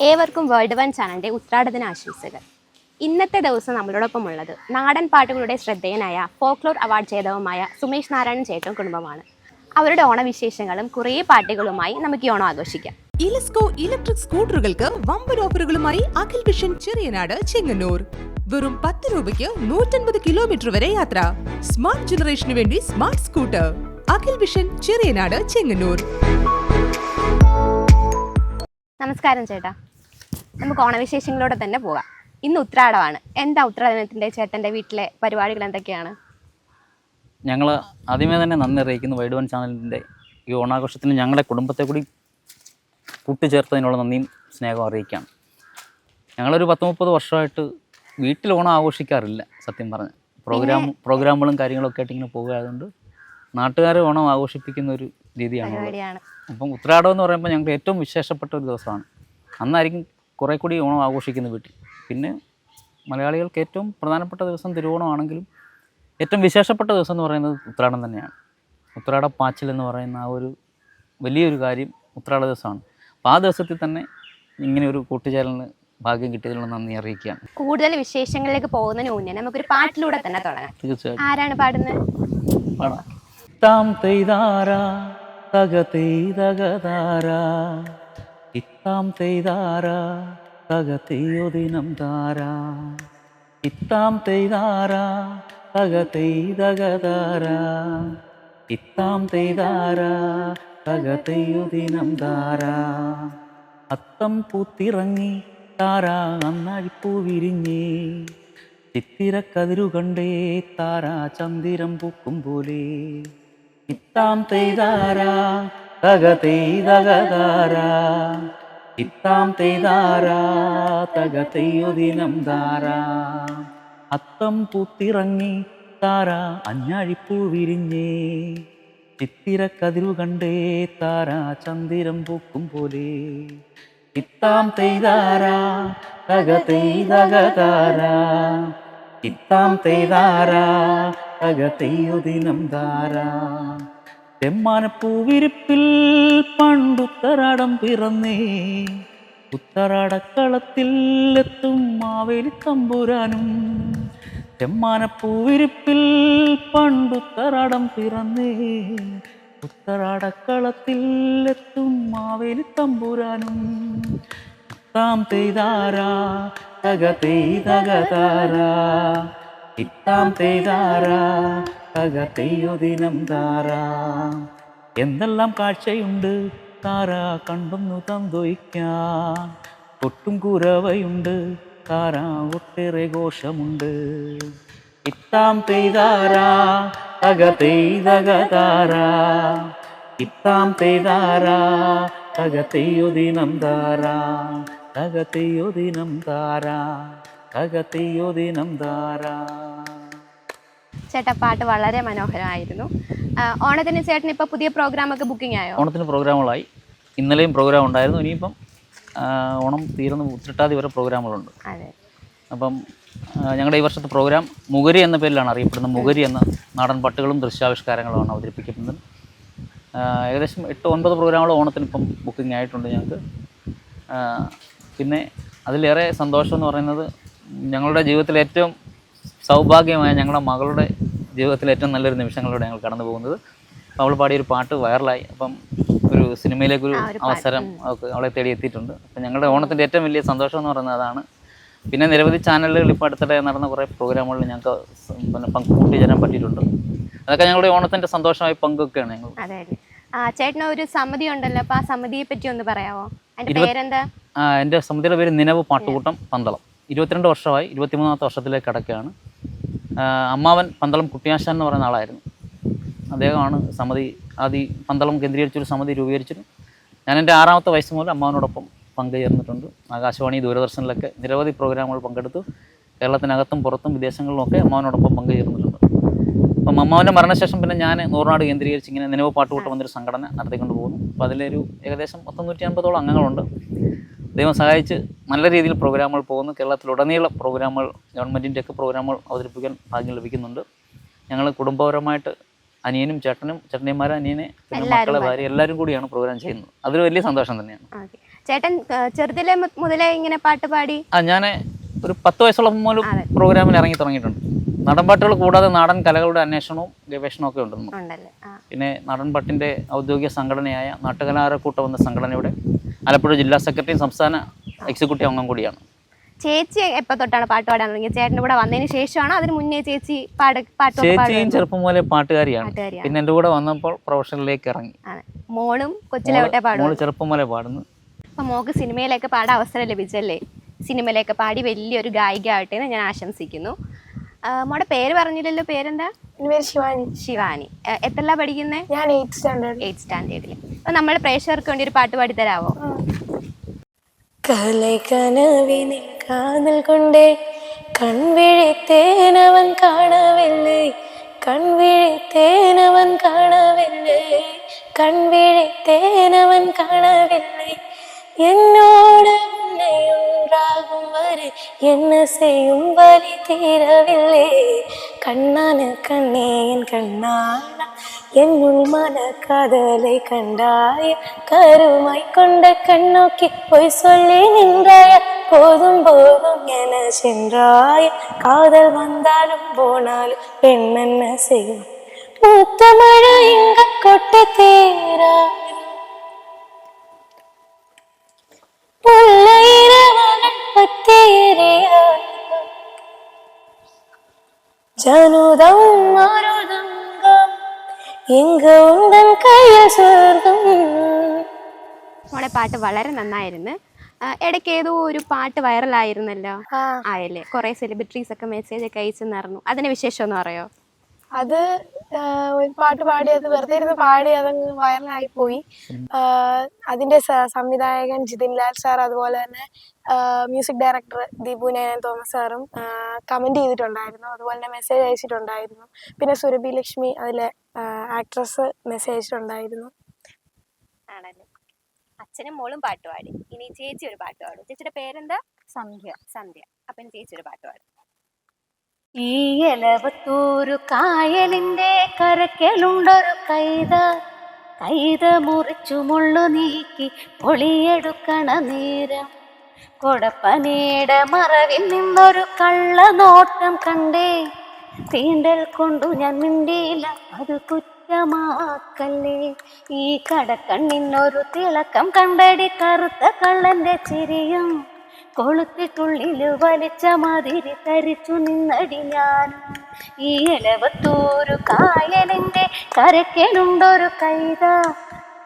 ഏവർക്കും world one ചാനലിന്റെ ഉത്രാടദിന ആശംസകൾ. ഇന്നത്തെ ദിവസം നമ്മളോടൊപ്പം ഉള്ളത് നാടൻ പാട്ടുകളുടെ ശ്രദ്ധേയനായ ഫോക്ലോർ അവാർഡ് ജേതാവുമായ സുമേഷ് നാരായണൻ ചേട്ടൻ കുടുംബമാണ്. അവരുടെ ഓണവിശേഷങ്ങളും കുറേ പാട്ടുകളുമായി നമുക്ക് ഈ ഓണം ആഘോഷിക്കാം. ഇലസ്കോ ഇലക്ട്രിക് സ്കൂട്ടറുകൾക്ക് വമ്പൻ ഓഫറുകളുമായി അഖിൽ വിഷൻ ചെറിയനാട് ചെങ്ങന്നൂർ. വെറും പത്ത് രൂപയ്ക്ക് നൂറ്റൻപത് കിലോമീറ്റർ വരെ യാത്ര. സ്മാർട്ട് ജനറേഷന് വേണ്ടി smart scooter. Akhil vision Cheriyanad Chengannur. നമസ്കാരം ചേട്ടാ. നമുക്ക് ഓണവിശേഷങ്ങളോടെ തന്നെ പോകാം. ഇന്ന് ഉത്രാടമാണ്. എന്താ ഉത്രാടനത്തിന്റെ ചേട്ടന്റെ വീട്ടിലെ പരിപാടികൾ എന്തൊക്കെയാണ്? ഞങ്ങൾ ആദ്യമേ തന്നെ നന്ദി അറിയിക്കുന്നു വൈഡ് വൺ ചാനലിന്റെ ഈ ഓണാഘോഷത്തിന് ഞങ്ങളുടെ കുടുംബത്തെ കൂടി കൂട്ടിച്ചേർത്തതിനുള്ള നന്ദിയും സ്നേഹവും അറിയിക്കുകയാണ്. ഞങ്ങളൊരു പത്ത് മുപ്പത് വർഷമായിട്ട് വീട്ടിൽ ഓണം ആഘോഷിക്കാറില്ല സത്യം പറഞ്ഞ് പ്രോഗ്രാം പ്രോഗ്രാമുകളും കാര്യങ്ങളൊക്കെ ആയിട്ട് ഇങ്ങനെ പോകുകയായതുകൊണ്ട് നാട്ടുകാരെ ഓണം ആഘോഷിപ്പിക്കുന്ന ഒരു പരിപാടിയാണ്. അപ്പം ഉത്രാടം എന്ന് പറയുമ്പോൾ ഞങ്ങൾക്ക് ഏറ്റവും വിശേഷപ്പെട്ട ഒരു ദിവസമാണ്. അന്നായിരിക്കും കുറേ കൂടി ഓണം ആഘോഷിക്കുന്ന വീട്ടിൽ. പിന്നെ മലയാളികൾക്ക് ഏറ്റവും പ്രധാനപ്പെട്ട ദിവസം തിരുവോണമാണെങ്കിലും ഏറ്റവും വിശേഷപ്പെട്ട ദിവസം എന്ന് പറയുന്നത് ഉത്രാടം തന്നെയാണ്. ഉത്രാട പാച്ചിൽ എന്ന് പറയുന്ന ആ ഒരു വലിയൊരു കാര്യം ഉത്രാട ദിവസമാണ്. അപ്പോൾ ആ ദിവസത്തിൽ തന്നെ ഇങ്ങനെ ഒരു കൂട്ടുചേരലിന് ഭാഗ്യം കിട്ടിയതിനുള്ള നന്ദി അറിയിക്കുകയാണ്. കൂടുതൽ വിശേഷങ്ങളിലേക്ക് പോകുന്നതിന് മുന്നേ നമുക്കൊരു പാട്ടിലൂടെ തന്നെ തുടങ്ങാം. തീർച്ചയായിട്ടും. ആരാണ് പാടുന്നത്? പാടാം. താം തെയ്താര തക തെയ്തകതാര ഇത്താം തെയ്താര തക തെയ്യൊദിനം താര. ഇത്താം തെയ്താര തക തെയ്തകതാര ഇത്താം തെയ്താര തക തെയ്യൊദിനം താര. അത്തം പൂത്തിറങ്ങി താര നന്നാഴിപ്പൂ വിരിഞ്ഞേ ചിത്തിരക്കതിരു കണ്ടേ താര ചന്ദിരം പൂക്കും പോലെ. ഇത്താം തെയ്താര തക തെയ്തകതാര. ഇത്താം തെയ്താര തക തെയ്യുദിനം താര. അത്തം പൂത്തിറങ്ങി താര അഞ്ഞാഴിപ്പൂ വിരിഞ്ഞേ. ചിത്തിരക്കതിരു കണ്ടേ താര ചന്ദിരം പൂക്കും പോലെ. ഇത്താം തെയ്താര തക തെയ്തകതാര. ഇത്താം തെയ്താര തക ധാരാ. തെമ്മാനപ്പൂവിരിപ്പിൽ പണ്ടുത്തരാടം പിറന്നേ. ഉത്തരാടക്കളത്തിൽ എത്തും മാവേലി തമ്പുരാനും. തെമ്മാനപ്പൂവിരിപ്പിൽ പണ്ടുത്തരാടം പിറന്നേ. ഉത്തരാടക്കളത്തിൽ എത്തും മാവേലി തമ്പുരാനും. താം തെയ്താരാ തക തെയ്തകതാര ഇത്താം തെയ്താര തക തെയ്യൊദിനം താര എന്തെല്ലാം കാഴ്ചയുണ്ട് താര കണ്ടൊന്നു തന്തൊയ്ക്കാൻ ഒട്ടും കുറവയുണ്ട് താര ഒട്ടേറെ ഘോഷമുണ്ട്. ഇത്താം തെയ്താര തക തെയ്തകതാര ഇത്താം തെയ്താര തക തെയ്യൊദിനം താര തക തെയ്യൊദിനം താര തക തെയ്യൊദിനം താര ചേട്ടാ പാട്ട് വളരെ മനോഹരമായിരുന്നു. ഓണത്തിന് ചേട്ടൻ ഇപ്പോൾ പുതിയ പ്രോഗ്രാമൊക്കെ ബുക്കിംഗ് ആയോ? ഓണത്തിന് പ്രോഗ്രാമുകളായി ഇന്നലെയും പ്രോഗ്രാം ഉണ്ടായിരുന്നു. ഇനിയിപ്പം ഓണം തീർന്ന് ഉത്രട്ടാതി വരെ പ്രോഗ്രാമുകളുണ്ട് അതെ. അപ്പം ഞങ്ങളുടെ ഈ വർഷത്തെ പ്രോഗ്രാം മുഗരി എന്ന പേരിലാണ് അറിയപ്പെടുന്നത്. മുഗരി എന്ന നാടൻ പാട്ടുകളും ദൃശ്യാവിഷ്കാരങ്ങളുമാണ് അവതരിപ്പിക്കുന്നത്. ഏകദേശം എട്ട് ഒൻപത് പ്രോഗ്രാമുകൾ ഓണത്തിന് ഇപ്പം ബുക്കിംഗ് ആയിട്ടുണ്ട് ഞങ്ങൾക്ക്. പിന്നെ അതിലേറെ സന്തോഷം എന്ന് പറയുന്നത് ഞങ്ങളുടെ ജീവിതത്തിൽ ഏറ്റവും സൗഭാഗ്യമായ ഞങ്ങളുടെ മകളുടെ ജീവിതത്തിലെ ഏറ്റവും നല്ലൊരു നിമിഷങ്ങളിലൂടെ ഞങ്ങൾ കടന്നു പോകുന്നത്. അവൾ പാടിയൊരു പാട്ട് വൈറലായി. അപ്പം ഒരു സിനിമയിലേക്കൊരു. അവസരം അവളെ തേടി എത്തിയിട്ടുണ്ട് അപ്പം ഞങ്ങളുടെ ഓണത്തിന്റെ ഏറ്റവും വലിയ സന്തോഷം എന്ന് പറയുന്നത് അതാണ്. പിന്നെ നിരവധി ചാനലുകൾ ഇപ്പോൾ അടുത്തിടെ നടന്ന കുറേ പ്രോഗ്രാമുകളിൽ ഞങ്ങൾക്ക് പിന്നെ പങ്ക് കൂട്ടിച്ചേരാൻ പറ്റിയിട്ടുണ്ട്. അതൊക്കെ ഞങ്ങളുടെ ഓണത്തിന്റെ സന്തോഷമായി പങ്കുവെക്കുകയാണ് ഞങ്ങൾ. ചേട്ടന് ഒരു സമിതി ഉണ്ടല്ലോ. അപ്പോൾ ആ സമിതിയെ പറ്റി ഒന്ന് പറയാമോ പേരെന്താ? എന്റെ സമിതിയുടെ പേര് നിലവ് പാട്ടുകൂട്ടം പന്തളം. ഇരുപത്തിരണ്ട് വർഷമായി ഇരുപത്തിമൂന്നാമത്തെ വർഷത്തിലേക്ക് കടക്കുകയാണ്. അമ്മാവൻ പന്തളം കുട്ടിയാശാൻ എന്ന് പറയുന്ന ആളായിരുന്നു. അദ്ദേഹമാണ് സമിതി ആദ്യ പന്തളം കേന്ദ്രീകരിച്ചൊരു സമിതി രൂപീകരിച്ചത്. ഞാൻ എന്റെ ആറാമത്തെ വയസ്സ് മുതൽ അമ്മാവനോടൊപ്പം പങ്കുചേർന്നിട്ടുണ്ട്. ആകാശവാണി ദൂരദർശനിലൊക്കെ നിരവധി പ്രോഗ്രാമുകൾ പങ്കെടുത്തു. കേരളത്തിനകത്തും പുറത്തും വിദേശങ്ങളിലുമൊക്കെ അമ്മാവനോടൊപ്പം പങ്കുചേർന്നിട്ടുണ്ട്. അപ്പം അമ്മാവന്റെ മരണശേഷം പിന്നെ ഞാൻ നൂറിനാട് കേന്ദ്രീകരിച്ച് ഇങ്ങനെ നിലവ് പാട്ടുകൂട്ടം എന്നൊരു സംഘടന നടത്തിക്കൊണ്ട് പോകുന്നു അപ്പോൾ അതിലൊരു ഏകദേശം പത്തൊന്നൂറ്റി അൻപതോളം അംഗങ്ങളുണ്ട്. ദൈവം സഹായിച്ച് നല്ല രീതിയിൽ പ്രോഗ്രാമുകൾ പോകുന്നു. കേരളത്തിലുടനീളം പ്രോഗ്രാമുകൾ ഗവൺമെന്റിന്റെ ഒക്കെ പ്രോഗ്രാമുകൾ അവതരിപ്പിക്കാൻ ഭാഗ്യം ലഭിക്കുന്നുണ്ട്. ഞങ്ങൾ കുടുംബപരമായിട്ട് അനിയനും ചേട്ടനും ചേട്ടനിമാരെ അനിയനെ പിന്നെ മക്കളെ ഭാര്യ എല്ലാവരും കൂടിയാണ് പ്രോഗ്രാം ചെയ്യുന്നത്. അതൊരു വലിയ സന്തോഷം തന്നെയാണ്. ചേട്ടൻ ചെറുതിലെ മുതലേ ഇങ്ങനെ പാട്ട് പാടി? ആ ഞാൻ ഒരു പത്ത് വയസ്സുള്ള മുതൽ പ്രോഗ്രാമിൽ ഇറങ്ങി തുടങ്ങിയിട്ടുണ്ട്. നടൻപാട്ടുകൾ കൂടാതെ നാടൻ കലകളുടെ അന്വേഷണവും ഗവേഷണവും ഒക്കെ ഉണ്ട് നമുക്ക് പിന്നെ നാടൻപാട്ടിന്റെ ഔദ്യോഗിക സംഘടനയായ നാട്ടുകലാരക്കൂട്ടം എന്ന സംഘടനയുടെ ആലപ്പുഴ ജില്ലാ സെക്രട്ടറിയും സംസ്ഥാന എക്സിക്യൂട്ടീവ് അംഗം കൂടിയാണ്. ചേച്ചി എപ്പോ തൊട്ടാണ് പാട്ട് പാടാൻ തുടങ്ങിയത് ചേട്ടന്റെ കൂടെ വന്നതിന് ശേഷമാണ്? അതിന് മുന്നേ ചേച്ചി പാട് പാട്ട് ചേച്ചിയും? ചെറുപ്പം മുതലേ പാട്ടുകാരിയാണ്. പിന്നെ എന്റെ കൂടെ വന്നപ്പോൾ പ്രൊഫഷനിലേക്ക് ഇറങ്ങി. മോളും കൊച്ചിലെ തൊട്ടേ പാടും മോൾ ചെറുപ്പം മുതലേ പാടുന്നു. അപ്പൊ മോക്ക് സിനിമയിലൊക്കെ പാടാൻ അവസരം ലഭിച്ചല്ലേ? സിനിമയിലൊക്കെ പാടി വലിയൊരു ഗായിക ആവട്ടെ എന്ന് ഞാൻ ആശംസിക്കുന്നു. മോടെ പേര് പറഞ്ഞില്ലല്ലോ പേരെന്താ? എന്റെ പേര് ശിവാനി. ശിവാനി. എത്രല്ല പഠിക്കുന്നേ? ഞാൻ എയ്ത്ത് സ്റ്റാൻഡേർഡ് എയ്ത്ത് സ്റ്റാൻഡേർഡിൽ അപ്പൊ നമ്മുടെ പ്രേക്ഷകർക്ക് വേണ്ടി ഒരു പാട്ട് പാടിത്തരാവോ? കലകനവിനിൽ കാതൽ കൊണ്ടേ കൺവിഴിത്തേനവൻ കാണവില്ലേ? കൺവിഴിത്തേനവൻ കാണവില്ലേ? കൺവിഴിത്തേനവൻ കാണവില്ലേ? എന്നോട് உன்னை வரை என்ன செய்யும் வழி தீரவில்லை. கண்ணான கண்ணே என் கண்ணான என்னுள் மன காதலை கண்டாய கருமை கொண்ட கண்ணோக்கி போய் சொல்லி நின்றாய போதும் போதும் என சென்றாய காதல் வந்தாலும் போனாலும் பெண் என்ன செய்யும்? மூத்த மழை இங்க கொட்ட தீரா ஜனுதம் மருதங்கம் எங்க உந்தன் கைய சொர்க்கம் മോടെ പാട്ട് വളരെ നന്നായിരുന്നു ആ, ഇടയ്ക്ക് ഏതോ ഒരു പാട്ട് വൈറലായിരുന്നല്ലോ ആ ആയല്ലേ കുറെ സെലിബ്രിറ്റീസ് ഒക്കെ മെസ്സേജ് ഒക്കെ അയച്ചെന്നറിഞ്ഞു അതിന്റെ വിശേഷം ഒന്ന് പറയോ അത് ആ, ഒരു പാട്ട് പാടി അത് വെറുതെ ഇരുന്ന് പാടി അതങ്ങ് വൈറലായി പോയി അതിന്റെ സംവിധായകൻ ജിതിൻ ലാൽ സാർ അതുപോലെ തന്നെ മ്യൂസിക് ഡയറക്ടർ ദീപു നയൻ തോമസ് സാറും കമന്റ് ചെയ്തിട്ടുണ്ടായിരുന്നു. അതുപോലെ തന്നെ മെസ്സേജ് അയച്ചിട്ടുണ്ടായിരുന്നു. പിന്നെ സുരഭി ലക്ഷ്മി അതിലെ ആക്ട്രസ് മെസ്സേജ് അയച്ചിട്ടുണ്ടായിരുന്നു. ആണല്ലേ? അച്ഛനും മോളും പാട്ട് പാടി. ഇനി ചേച്ചി ഒരു പാട്ട് പാടും. ചേച്ചിയുടെ പേരെന്താ? സന്ധ്യ. സന്ധ്യ. അപ്പൊ ഇനി ചേച്ചി ഒരു പാട്ട് പാടും. ഈ എലവത്തൂരു കായലിന്റെ കരക്കലുണ്ടൊരു കൈത. കൈത മുറിച്ചു മുള്ളു നീക്കി പൊളിയെടുക്കണ നേരം. കൊടപ്പനയുടെ മറവിൽ നിന്നൊരു കള്ള നോട്ടം കണ്ടേ. തീണ്ടൽ കൊണ്ടു ഞാൻ മിണ്ടിയില്ല അത് കുറ്റമാക്കല്ലേ ഈ കടക്കണ്ണിനൊരു തിളക്കം കണ്ടടി കറുത്ത കള്ളന്റെ ചിരിയും. കൊളുത്തിട്ടുള്ളിൽ വലിച്ച മതിരി തരിച്ചു നിന്നടി ഞാൻ. ഈ ഇലവത്തൂരു കായലിന്റെ കരക്കലുണ്ടൊരു കൈത.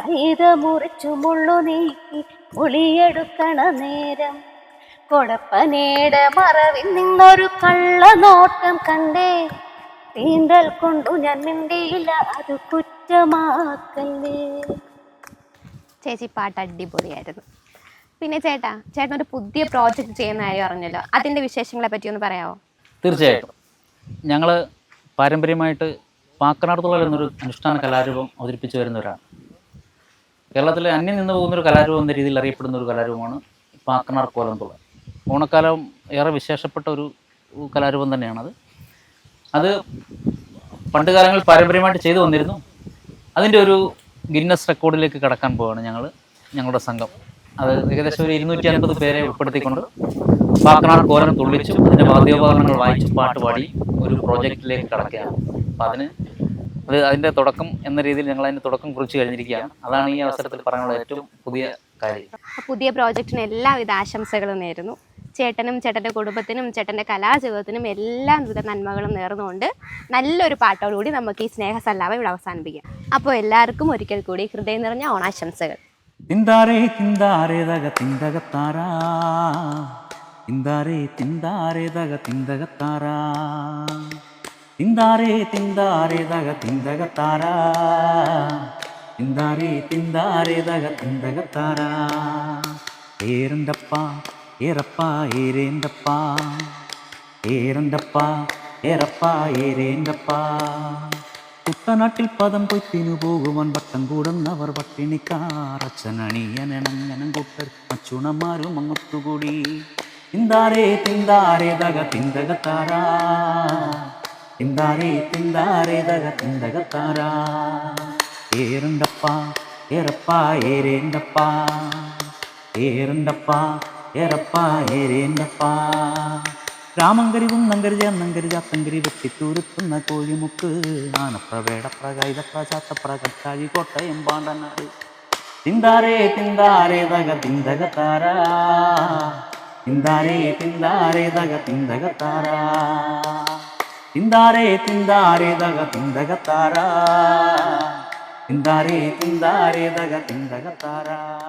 കൈത മുറിച്ചു മുള്ളു നീക്കി പുളിയെടുക്കണ നേരം. കൊടപ്പനേട മറവിൽ നിന്നൊരു കള്ള നോട്ടം കണ്ടേ. തീണ്ടൽ കൊണ്ടു ഞാൻ മിണ്ടിയില്ല അത് കുറ്റമാക്കല്ലേ. ചേച്ചി പാട്ട് അടിപൊളിയായിരുന്നു. പിന്നെ ചേട്ടാ ചേട്ടൻ ഒരു പുതിയ പ്രോജക്റ്റ് ചെയ്യുന്ന കാര്യം അറിഞ്ഞല്ലോ. അതിന്റെ വിശേഷങ്ങളെ പറ്റി ഒന്ന് പറയാമോ തീർച്ചയായിട്ടും. ഞങ്ങൾ പാരമ്പര്യമായിട്ട് പാക്കനാർത്തുള്ള എന്നൊരു അനുഷ്ഠാന കലാരൂപം അവതരിപ്പിച്ചു വരുന്നവരാണ്. കേരളത്തിലെ അന്യം നിന്ന് പോകുന്ന ഒരു കലാരൂപം എന്ന രീതിയിൽ അറിയപ്പെടുന്ന ഒരു കലാരൂപമാണ് പാക്കനാർ കോലംതുള്ള ഓണക്കാലം ഏറെ വിശേഷപ്പെട്ട ഒരു കലാരൂപം തന്നെയാണത്. അത് പണ്ട് കാലങ്ങളിൽ പാരമ്പര്യമായിട്ട് ചെയ്തു വന്നിരുന്നു. അതിന്റെ ഒരു ഗിന്നസ് റെക്കോർഡിലേക്ക് കടക്കാൻ പോവുകയാണ് ഞങ്ങൾ ഞങ്ങളുടെ സംഘം. അത് ഏകദേശം ഒരു ഇരുന്നൂറ്റി അൻപത് പേരെ ഉൾപ്പെടുത്തിക്കൊണ്ട് പാക്കനാട് കോലം തുള്ളിച്ചു. അതിന്റെ വാദ്യോപകരണങ്ങൾ വായിച്ചു പാട്ടുപാടി ഒരു പ്രോജക്റ്റിലേക്ക് കടക്കുകയാണ്. അപ്പം അതിന് അത് അതിന്റെ തുടക്കം എന്ന രീതിയിൽ ഞങ്ങൾ അതിന്റെ തുടക്കം കുറിച്ച് കഴിഞ്ഞിരിക്കുകയാണ്. അതാണ് ഈ അവസരത്തിൽ പറയാനുള്ള ഏറ്റവും പുതിയ കാര്യം. പുതിയ പ്രോജക്റ്റിന് എല്ലാവിധ ആശംസകളും നേരുന്നു. ചേട്ടനും ചേട്ടന്റെ കുടുംബത്തിനും ചേട്ടന്റെ കലാജീവിതത്തിനും എല്ലാവിധ നന്മകളും നേർന്നുകൊണ്ട് നല്ലൊരു പാട്ടോടുകൂടി നമുക്ക് ഈ സ്നേഹസല്ലാപം ഇവിടെ അവസാനിപ്പിക്കാം. അപ്പോൾ എല്ലാവർക്കും ഒരിക്കൽ കൂടി ഹൃദയം നിറഞ്ഞ ഓണാശംസകൾ. തിന്താരേ തിന്താരേ ദഗ തിന്തകത്താരാ തിന്താരേ തിന്താരേ ദഗ തിന്തകത്താരാ തിന്താരേ തിന്താരേ ദഗ തിന്തകത്താരാ തിന്താരേ തിന്താരേ ദഗ തിന്തകത്താരാ ഏരണ്ടപ്പാ ഏറപ്പാ ഏരേണ്ടപ്പാ ഏരണ്ടപ്പാ ഏറപ്പാ ഏരേണ്ടപ്പാ കുട്ടനാട്ടിൽ പദം കൊയ്ത്തിനു പോകുവാൻ വട്ടം കൂടുന്നവർ പട്ടിണിക്കാർ അച്ഛനണിയനണങ്ങനം കൂട്ടർ അച്ചുണന്മാരും അങ്ങൊത്തുകൂടി തിന്താരേ തിന്താരേ ദഗ തിന്തകത്താരാ തിന്താരേ തിന്താരേ ദഗ തിന്തകത്താരാ ഏറുണ്ടപ്പാ ഏറപ്പാ ഏരേണ്ടപ്പാ ഏറണ്ടപ്പ ഏറപ്പ ഏരേണ്ടപ്പ രാമങ്കരി നങ്കരിജ നങ്കരിജ തങ്കരി വെട്ടിത്തൂരുത്തുന്ന കോഴിമുക്ക്. ആനപ്ര വേടപ്ര കൈതപ്ര ചാത്തപ്ര കട്ടാഴി കോട്ടയം പാണ്ടനാട്. തിന്താരേ തിന്താരേ തക തിന്തക താരാ. തിന്താരേ തിന്താരേ തക തിന്തക താരാ. തിന്താരേ തിന്താരേ തക തിന്തക താരാ. തിന്താരേ തിന്താരേ തക തിന്തക താരാ.